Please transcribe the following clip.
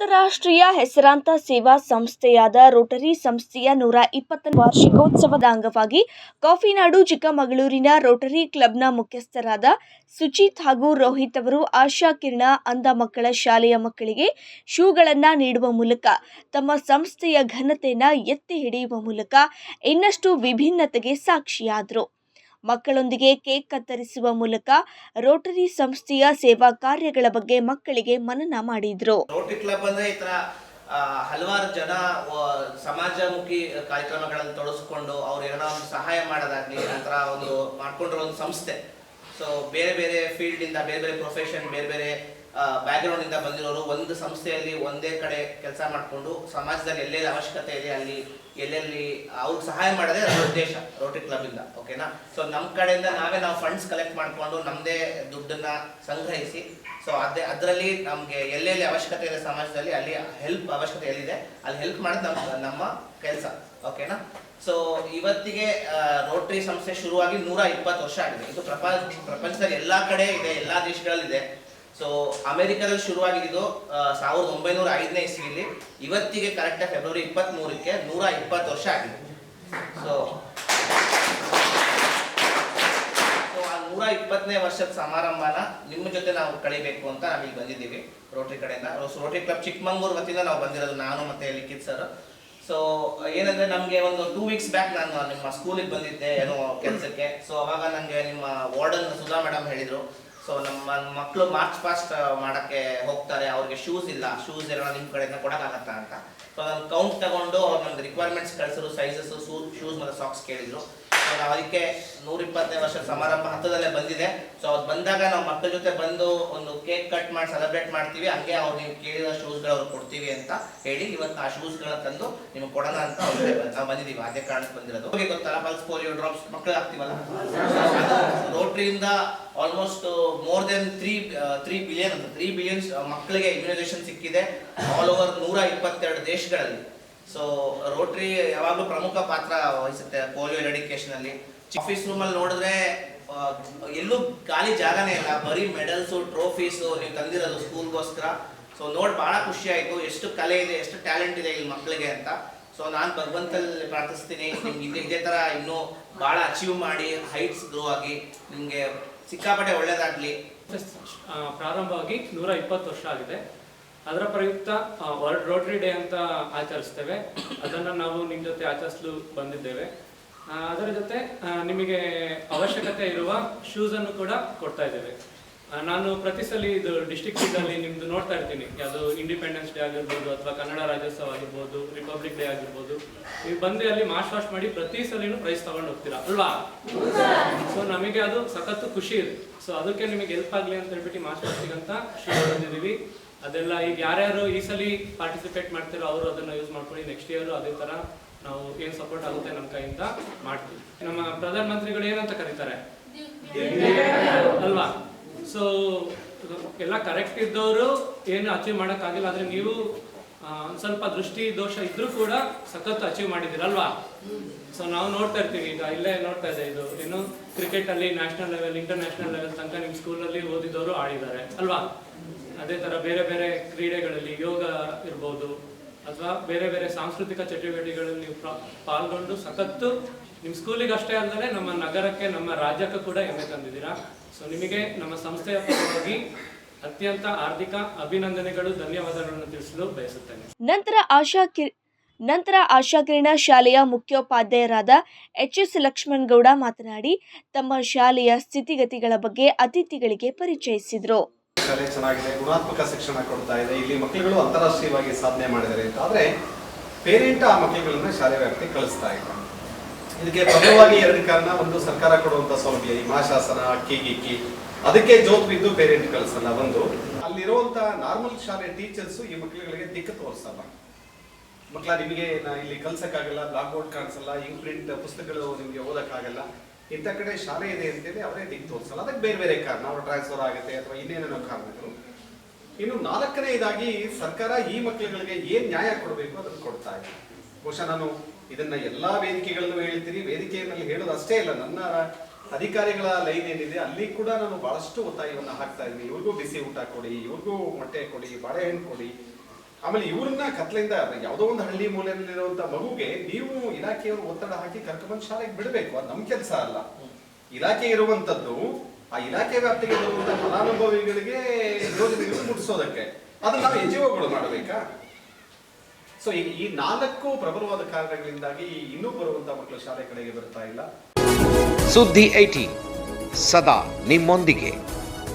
ಅಂತಾರಾಷ್ಟ್ರೀಯ ಹೆಸರಾಂತ ಸೇವಾ ಸಂಸ್ಥೆಯಾದ ರೋಟರಿ ಸಂಸ್ಥೆಯ ನೂರ ಇಪ್ಪತ್ತನೇ ವಾರ್ಷಿಕೋತ್ಸವದ ಅಂಗವಾಗಿ ಕಾಫಿನಾಡು ಚಿಕ್ಕಮಗಳೂರಿನ ರೋಟರಿ ಕ್ಲಬ್ನ ಮುಖ್ಯಸ್ಥರಾದ ಸುಚಿತ್ ಹಾಗೂ ರೋಹಿತ್ ಅವರು ಆಶಾ ಕಿರಣ, ಅಂಧ ಮಕ್ಕಳ ಶಾಲೆಯ ಮಕ್ಕಳಿಗೆ ಶೂಗಳನ್ನು ನೀಡುವ ಮೂಲಕ ತಮ್ಮ ಸಂಸ್ಥೆಯ ಘನತೆಯನ್ನು ಎತ್ತಿ ಹಿಡಿಯುವ ಮೂಲಕ ಇನ್ನಷ್ಟು ವಿಭಿನ್ನತೆಗೆ ಸಾಕ್ಷಿಯಾದರು. ಮಕ್ಕಳೊಂದಿಗೆ ಕೇಕ್ ಕತ್ತರಿಸುವ ಮೂಲಕ ರೋಟರಿ ಸಂಸ್ಥೆಯ ಸೇವಾ ಕಾರ್ಯಗಳ ಬಗ್ಗೆ ಮಕ್ಕಳಿಗೆ ಮನನ ಮಾಡಿದ್ರು. ರೋಟರಿ ಕ್ಲಬ್ ಅಂದ್ರೆ ಈ ತರ ಹಲವಾರು ಜನ ಸಮಾಜಮುಖಿ ಕಾರ್ಯಕ್ರಮಗಳನ್ನು ತೊಡಸ್ಕೊಂಡು ಅವ್ರು ಏನೋ ಒಂದು ಸಹಾಯ ಮಾಡೋದಾಗ್ಲಿ ನಂತರ ಒಂದು ಮಾಡ್ಕೊಂಡಿರೋ ಒಂದು ಸಂಸ್ಥೆ. ಸೊ ಬೇರೆ ಬೇರೆ ಫೀಲ್ಡ್ ಇಂದ ಬೇರೆ ಬೇರೆ ಪ್ರೊಫೆಷನ್ ಬೇರೆ ಬೇರೆ ಬ್ಯಾಕ್ಗ್ರೌಂಡ್ ಇಂದ ಬಂದಿರೋರು ಒಂದು ಸಂಸ್ಥೆಯಲ್ಲಿ ಒಂದೇ ಕಡೆ ಕೆಲಸ ಮಾಡಿಕೊಂಡು ಸಮಾಜದಲ್ಲಿ ಎಲ್ಲೆಲ್ಲಿ ಅವಶ್ಯಕತೆ ಇದೆ ಅಲ್ಲಿ ಎಲ್ಲೆಲ್ಲಿ ಅವ್ರಿಗೆ ಸಹಾಯ ಮಾಡೋದೇ ಅದರ ಉದ್ದೇಶ ರೋಟರಿ ಕ್ಲಬ್ ಇಂದ ಓಕೆನಾ ಸೊ ನಮ್ಮ ಕಡೆಯಿಂದ ನಾವೇ ನಾವು ಫಂಡ್ಸ್ ಕಲೆಕ್ಟ್ ಮಾಡ್ಕೊಂಡು ನಮ್ಮದೇ ದುಡ್ಡನ್ನ ಸಂಗ್ರಹಿಸಿ ಸೊ ಅದೇ, ಅದರಲ್ಲಿ ನಮಗೆ ಎಲ್ಲೆಲ್ಲಿ ಅವಶ್ಯಕತೆ ಇದೆ ಸಮಾಜದಲ್ಲಿ ಅಲ್ಲಿ ಹೆಲ್ಪ್ ಅವಶ್ಯಕತೆ ಎಲ್ಲಿದೆ, ಅಲ್ಲಿ ಹೆಲ್ಪ್ ಮಾಡೋದು ನಮ್ಮ ನಮ್ಮ ಕೆಲಸ ಓಕೆನಾ ಸೊ ಇವತ್ತಿಗೆ ರೋಟರಿ ಸಂಸ್ಥೆ ಶುರುವಾಗಿ ನೂರ ಇಪ್ಪತ್ತು ವರ್ಷ ಆಗಿದೆ. ಇದು ಪ್ರಪಂಚ, ಪ್ರಪಂಚದಲ್ಲಿ ಎಲ್ಲಾ ಕಡೆ ಇದೆ, ಎಲ್ಲಾ ದೇಶಗಳಲ್ಲಿದೆ. ಸೊ ಅಮೆರಿಕದಲ್ಲಿ ಶುರುವಾಗಿದ್ದು ಸಾವಿರದ ಒಂಬೈನೂರ ಐದನೇ ಇಸ್ವಿಯಲ್ಲಿ ಇವತ್ತಿಗೆ ಕರೆಕ್ಟ್ ಫೆಬ್ರವರಿ ಇಪ್ಪತ್ತ್ ಮೂರಕ್ಕೆ ನೂರ ಇಪ್ಪತ್ತು ವರ್ಷ ಆಗಿದೆ. ಸೊ ಸೊ ಆ ನೂರ ಇಪ್ಪತ್ತನೇ ವರ್ಷದ ಸಮಾರಂಭನ ನಿಮ್ಮ ಜೊತೆ ನಾವು ಕಳಿಬೇಕು ಅಂತ ನಾವಿಲ್ಲಿ ಬಂದಿದ್ದೀವಿ. ರೋಟರಿ ಕಡೆಯಿಂದ. ರೋಟರಿ ಕ್ಲಬ್ ಚಿಕ್ಕಮಂಗ್ಳೂರು ವತಿಯಿಂದ ನಾವು ಬಂದಿರೋದು ನಾನು ಮತ್ತೆ ಲಿಖಿತ್ ಸರ್ ಸೊ ಏನಂದ್ರೆ ನಮಗೆ ಒಂದು ಟೂ ವೀಕ್ಸ್ ಬ್ಯಾಕ್ ನಾನು ನಿಮ್ಮ ಸ್ಕೂಲಿಗೆ ಬಂದಿದ್ದೆ, ಏನೋ ಕೆಲಸಕ್ಕೆ. ಸೊ ಅವಾಗ ನನಗೆ ನಿಮ್ಮ ವಾರ್ಡನ್ ಸುಧಾ ಮೇಡಮ್ ಹೇಳಿದ್ರು. ಸೊ ನಮ್ಮ ಮಕ್ಕಳು ಮಾರ್ಚ್ ಪಾಸ್ಟ್ ಮಾಡಕ್ಕೆ ಹೋಗ್ತಾರೆ. ಅವ್ರಿಗೆ ಶೂಸ್ ಇಲ್ಲ. ಶೂಸ್ ಎಲ್ಲ ನಿಮ್ಮ ಕಡೆಯಿಂದ ಕೊಡಕ್ಕಾಗತ್ತಾ ಅಂತ. ಸೊ ನಾನು ಕೌಂಟ್ ತಗೊಂಡು ಅವ್ರು ನಮ್ದು ರಿಕ್ವೈರ್ಮೆಂಟ್ಸ್ ಕಳಿಸಿದ್ರು ಸೈಜಸ್ ಶೂಸ್ ಮತ್ತು ಸಾಕ್ಸ್ ಕೇಳಿದ್ರು. ನಾವು ಅದಕ್ಕೆ ನೂರ ಇಪ್ಪತ್ತನೇ ವರ್ಷದ ಸಮಾರಂಭ ಹತ್ತದಲ್ಲೇ ಬಂದಿದೆ. ಸೊ ಅದು ಬಂದಾಗ ನಾವು ಮಕ್ಕಳ ಜೊತೆ ಬಂದು ಒಂದು ಕೇಕ್ ಕಟ್ ಮಾಡಿ ಸೆಲೆಬ್ರೇಟ್ ಮಾಡ್ತೀವಿ. ಹಂಗೆ ಅವ್ರು ನೀವು ಕೇಳಿದ ಶೂಸ್ಗಳು ಅವ್ರು ಕೊಡ್ತೀವಿ ಅಂತ ಹೇಳಿ ಇವತ್ತು ಆ ಶೂಸ್ಗಳ ತಂದು ನಿಮ್ಗೆ ಕೊಡೋಣ ಅಂತ ಅವ್ರಿಗೆ ನಾವು ಬಂದಿದ್ದೀವಿ. ಅದೇ ಕಾರಣಕ್ಕೆ ಬಂದಿರೋದು. ಹೋಗಿ ಗೊತ್ತಲ್ಲ ಪಲ್ಸ್ ಪೋಲಿಯೋ ಡ್ರಾಪ್ಸ್ ಮಕ್ಕಳು ಹಾಕ್ತೀವಲ್ಲ? ರೋಟ್ರಿಯಿಂದ almost more than three three billion ಅಂತ ತ್ರೀ ಬಿಲಿಯನ್ಸ್ ಮಕ್ಕಳಿಗೆ ಇಮ್ಯುನೈಸೇಷನ್ ಸಿಕ್ಕಿದೆ. ಆಲ್ ಓವರ್ ನೂರ ಇಪ್ಪತ್ತೆರಡು ದೇಶಗಳಲ್ಲಿ. ಸೊ ರೋಟ್ರಿ ಯಾವಾಗಲೂ ಪ್ರಮುಖ ಪಾತ್ರ ವಹಿಸುತ್ತೆ ಪೋಲಿಯೋ ಎಡಿಕೇಶನ್ ಅಲ್ಲಿ ಆಫೀಸ್ ರೂಮ್ ಅಲ್ಲಿ ನೋಡಿದ್ರೆ ಎಲ್ಲೂ ಖಾಲಿ ಜಾಗನೇ ಇಲ್ಲ. ಬರೀ ಮೆಡಲ್ಸ್ ಟ್ರೋಫೀಸ್ ನೀವು ತಂದಿರೋದು ಸ್ಕೂಲ್ಗೋಸ್ಕರ ಸೊ ನೋಡಿ ಬಹಳ ಖುಷಿ ಆಯಿತು. ಎಷ್ಟು ಕಲೆ ಇದೆ, ಎಷ್ಟು ಟ್ಯಾಲೆಂಟ್ ಇದೆ ಇಲ್ಲಿ ಮಕ್ಕಳಿಗೆ ಅಂತ. ಸೊ ನಾನು ಭಗವಂತಲ್ಲಿ ಪ್ರಾರ್ಥಿಸ್ತೀನಿ. ನಿಮ್ಗೆ ಇದೇ ಇದೇ ಥರ ಇನ್ನೂ ಭಾಳ ಅಚೀವ್ ಮಾಡಿ ಹೈಟ್ಸ್ ಗ್ರೋ ಆಗಿ ನಿಮಗೆ ಸಿಕ್ಕಾಪಟ್ಟೆ ಒಳ್ಳೇದಾಗಲಿ. ಪ್ರಾರಂಭವಾಗಿ ನೂರ ಇಪ್ಪತ್ತು ವರ್ಷ ಆಗಿದೆ. ಅದರ ಪ್ರಯುಕ್ತ ವರ್ಲ್ಡ್ ರೋಟರಿ ಡೇ ಅಂತ ಆಚರಿಸ್ತೇವೆ. ಅದನ್ನು ನಾವು ನಿಮ್ಮ ಜೊತೆ ಆಚರಿಸಲು ಬಂದಿದ್ದೇವೆ. ಅದರ ಜೊತೆ ನಿಮಗೆ ಅವಶ್ಯಕತೆ ಇರುವ ಶೂಸ್ ಅನ್ನು ಕೂಡ ಕೊಡ್ತಾ ಇದ್ದೇವೆ. ನಾನು ಪ್ರತಿ ಸಲ ಇದು ಡಿಸ್ಟಿಕ್ ಅಲ್ಲಿ ನಿಮ್ದು ನೋಡ್ತಾ ಇರ್ತೀನಿ. ಯಾವುದು ಇಂಡಿಪೆಂಡೆನ್ಸ್ ಡೇ ಆಗಿರ್ಬೋದು ಅಥವಾ ಕನ್ನಡ ರಾಜ್ಯೋತ್ಸವ ಆಗಿರ್ಬೋದು ರಿಪಬ್ಲಿಕ್ ಡೇ ಆಗಿರ್ಬೋದು. ನೀವು ಬಂದು ಅಲ್ಲಿ ಮಾರ್ಚ್ ವಾಶ್ ಮಾಡಿ ಪ್ರತಿ ಸಲಿನೂ ಪ್ರೈಸ್ ತಗೊಂಡು ಹೋಗ್ತೀರಾ? ಅಲ್ವಾ? ಸೊ ನಮಗೆ ಅದು ಸಖತ್ತು ಖುಷಿ ಇದೆ. ಸೊ ಅದಕ್ಕೆ ನಿಮಗೆ ಹೆಲ್ಪ್ ಆಗಲಿ ಅಂತ ಹೇಳ್ಬಿಟ್ಟು ಮಾರ್ಚ್ ಅಂತ ಶೂಸ್ ಬಂದಿದ್ದೀವಿ ಅದೆಲ್ಲ ಈಗ ಯಾರ್ಯಾರು ಈ ಸಲ ಪಾರ್ಟಿಸಿಪೇಟ್ ಮಾಡ್ತಿರೋ ಅವರು ಅದನ್ನ ಯೂಸ್ ಮಾಡ್ಕೊಳ್ಳಿ. ನೆಕ್ಸ್ಟ್ ಇಯರ್ ಅದೇ ತರ ನಾವು ಏನ್ ಸಪೋರ್ಟ್ ಆಗುತ್ತೆ ನಮ್ಮ ಕೈಯಿಂದ ಮಾಡ್ತೀವಿ. ನಮ್ಮ ಪ್ರಧಾನ ಮಂತ್ರಿಗಳು ಏನಂತ ಕರೀತಾರೆ? ಅಲ್ವಾ? ಸೊ ಎಲ್ಲ ಕರೆಕ್ಟ್ ಇದ್ದವರು ಏನು ಅಚೀವ್ ಮಾಡೋಕ್ಕಾಗಿಲ್ಲ. ಆದ್ರೆ ನೀವು ಸ್ವಲ್ಪ ದೃಷ್ಟಿ, ದೋಷ ಇದ್ರೂ ಕೂಡ ಸಖತ್ ಅಚೀವ್ ಮಾಡಿದಿರಲ್ವಾ ಸೊ ನಾವು ನೋಡ್ತಾ ಇರ್ತೀವಿ. ಈಗ ಇಲ್ಲೇ ನೋಡ್ತಾ ಇದೆ ಇದು. ಏನು ಕ್ರಿಕೆಟ್ ಅಲ್ಲಿ ನ್ಯಾಷನಲ್ ಲೆವೆಲ್ ಇಂಟರ್ನ್ಯಾಷನಲ್ ಲೆವೆಲ್ ತನಕ ನಿಮ್ಮ ಸ್ಕೂಲಲ್ಲಿ ಓದಿದವರು ಆಡಿದ್ದಾರೆ. ಅಲ್ವಾ? ಅದೇ ತರ ಬೇರೆ ಬೇರೆ ಕ್ರೀಡೆಗಳಲ್ಲಿ ಯೋಗ ಇರ್ಬೋದು ಅಥವಾ ಬೇರೆ ಬೇರೆ ಸಾಂಸ್ಕೃತಿಕ ಚಟುವಟಿಕೆಗಳಲ್ಲಿ ನೀವು ಪಾಲ್ಗೊಂಡು ಸಖತ್ತು ನಿಮ್ಮ ಸ್ಕೂಲಿಗೆ ಅಷ್ಟೇ ಅಲ್ಲದೆ ನಮ್ಮ ನಗರಕ್ಕೆ, ನಮ್ಮ ರಾಜ್ಯಕ್ಕೆ ಕೂಡ ಹೆಮ್ಮೆ ತಂದಿದ್ದೀರಾ? ಸೊ ನಿಮಗೆ ನಮ್ಮ ಸಂಸ್ಥೆಯ ಪರವಾಗಿ ಅತ್ಯಂತ ಆರ್ಥಿಕ ಅಭಿನಂದನೆಗಳು, ಧನ್ಯವಾದಗಳನ್ನು ತಿಳಿಸಲು ಬಯಸುತ್ತೇನೆ. ನಂತರ ಆಶಾ ನಂತರ ಆಶಾ ಕಿರಣ ಶಾಲೆಯ ಮುಖ್ಯೋಪಾಧ್ಯಾಯರಾದ ಎಚ್ ಎಸ್ ಲಕ್ಷ್ಮಣಗೌಡ ಮಾತನಾಡಿ, ತಮ್ಮ ಶಾಲೆಯ ಸ್ಥಿತಿಗತಿಗಳ ಬಗ್ಗೆ ಅತಿಥಿಗಳಿಗೆ ಪರಿಚಯಿಸಿದರು. ಶಾಲೆ ಚೆನ್ನಾಗಿದೆ, ಗುಣಾತ್ಮಕ ಶಿಕ್ಷಣ ಕೊಡ್ತಾ ಇದೆ, ಇಲ್ಲಿ ಮಕ್ಕಳುಗಳು ಅಂತಾರಾಷ್ಟ್ರೀಯವಾಗಿ ಸಾಧನೆ ಮಾಡಿದ್ದಾರೆ ಅಂತ. ಆದ್ರೆ ಪೇರೆಂಟ್ ಆ ಮಕ್ಕಳುಗಳನ್ನ ಶಾಲೆ ವ್ಯಾಪ್ತಿ ಕಳಿಸ್ತಾ ಇಲ್ಲ. ಇದಕ್ಕೆ ಪ್ರಮುಖವಾಗಿ ಎರಡು ಕಾರಣ. ಒಂದು, ಸರ್ಕಾರ ಕೊಡುವಂತ ಸೌಲಭ್ಯ, ಈ ಮಾಶಾಸನ ಅಕ್ಕಿ, ಗಿಕ್ಕಿ, ಅದಕ್ಕೆ ಜೋತ್ ಬಿದ್ದು ಪೇರೆಂಟ್ ಕಳಿಸಲ್ಲ. ಒಂದು, ಅಲ್ಲಿರುವಂತ ನಾರ್ಮಲ್ ಶಾಲೆ ಟೀಚರ್ಸ್ ಈ ಮಕ್ಕಳುಗಳಿಗೆ ದಿಕ್ಕು ತೋರಿಸಲ್ಲ. ಮಕ್ಕಳ ನಿಮಗೆ ಇಲ್ಲಿ ಕಲ್ಸಕ್ಕಾಗಲ್ಲ, ಬ್ಲಾಕ್ ಬೋರ್ಡ್ ಕಾಣಿಸಲ್ಲ ಇಂಗ್ ಪ್ರಿಂಟ್ ಪುಸ್ತಕಗಳು ನಿಮಗೆ ಓದಕ್ಕಾಗಲ್ಲ. ಇಂಥ ಕಡೆ ಶಾಲೆ ಇದೆ ಅಂತೇಳಿ ಅವರೇ ದಿಕ್ಕು ತೋರಿಸಲ್ಲ ಅದಕ್ಕೆ ಬೇರೆ ಬೇರೆ ಕಾರಣ, ಅವ್ರ ಟ್ರಾನ್ಸ್ಫರ್ ಆಗುತ್ತೆ ಅಥವಾ ಇನ್ನೇನೇನೋ ಕಾರಣಗಳು. ಇನ್ನು ನಾಲ್ಕನೇ ಇದಾಗಿ ಸರ್ಕಾರ ಈ ಮಕ್ಕಳುಗಳಿಗೆ ಏನ್ ನ್ಯಾಯ ಕೊಡಬೇಕು ಅದನ್ನು ಕೊಡ್ತಾ ಇದೆ. ಬಹುಶಃ ನಾನು ಇದನ್ನ ಎಲ್ಲಾ ವೇದಿಕೆಗಳಲ್ಲೂ ಹೇಳ್ತೀನಿ, ವೇದಿಕೆಯಲ್ಲಿ ಹೇಳೋದು ಅಷ್ಟೇ ಇಲ್ಲ, ನನ್ನ ಅಧಿಕಾರಿಗಳ ಲೈನ್ ಏನಿದೆ ಅಲ್ಲಿ ಕೂಡ ನಾನು ಬಹಳಷ್ಟು ಒತ್ತಾಯವನ್ನು ಹಾಕ್ತಾ ಇದ್ದೀನಿ. ಇವ್ರಿಗೂ ಬಿಸಿ ಊಟ ಕೊಡಿ, ಇವ್ರಿಗೂ ಮೊಟ್ಟೆ ಕೊಡಿ, ಬಾಳೆಹಣ್ಣು ಕೊಡಿ ಆಮೇಲೆ ಇವ್ರನ್ನ ಕತ್ಲೆಯಿಂದ ಯಾವುದೋ ಒಂದು ಹಳ್ಳಿ ಮೂಲೆಯಲ್ಲಿರುವಂತ ಮಗುಗೆ ನೀವು ಇಲಾಖೆಯವರು ಒತ್ತಡ ಹಾಕಿ ಕರ್ಕೊಂಡ್ಬಂದು ಶಾಲೆಗೆ ಬಿಡಬೇಕು. ಅದು ನಮ್ಮ ಕೆಲಸ ಅಲ್ಲ. ಇಲಾಖೆ ಇರುವಂತದ್ದು, ಆ ಇಲಾಖೆ ವ್ಯಾಪ್ತಿಗೆ ಬರುವಂತ ಫಲಾನುಭವಿಗಳಿಗೆ ಯೋಜನೆಗಳು ಮುಟ್ಟಿಸೋದಕ್ಕೆ. ಅದನ್ನ ನಾವು ಎನ್ ಜಿ ಒಗಳು ಮಾಡಬೇಕಾ? ಸೊ ಈ ನಾಲ್ಕು ಪ್ರಬಲವಾದ ಕಾರಣಗಳಿಂದಾಗಿ ಇನ್ನೂ ಬರುವಂತ ಮಕ್ಕಳು ಶಾಲೆ ಕಡೆಗೆ ಬರ್ತಾ ಇಲ್ಲ. ಸುದ್ದಿ ಐಟಿ, ಸದಾ ನಿಮ್ಮೊಂದಿಗೆ.